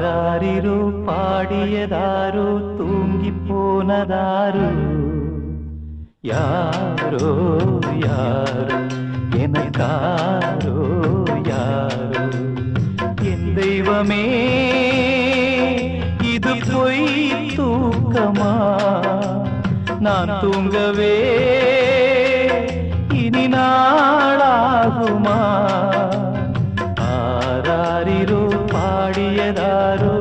ஆராரிரோ பாடியதாரோ தூங்கி போனதாரோ யாரோ யாரோ எனக்காரோ யாரோ? என் தெய்வமே இது பொய் தூக்கமா? நான் தூங்கவே இனி நாளாகுமா? பாடியதாரோ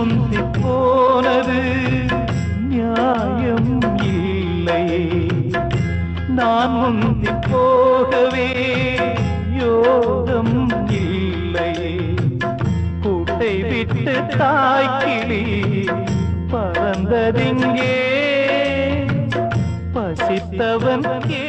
முந்தி போனது நியாயம் இல்லை. நான் முந்தி போகவே யோகம் இல்லை. கூட்டை விட்டு தாய்க்கிளி பறந்ததிங்கே பசித்தவன் கே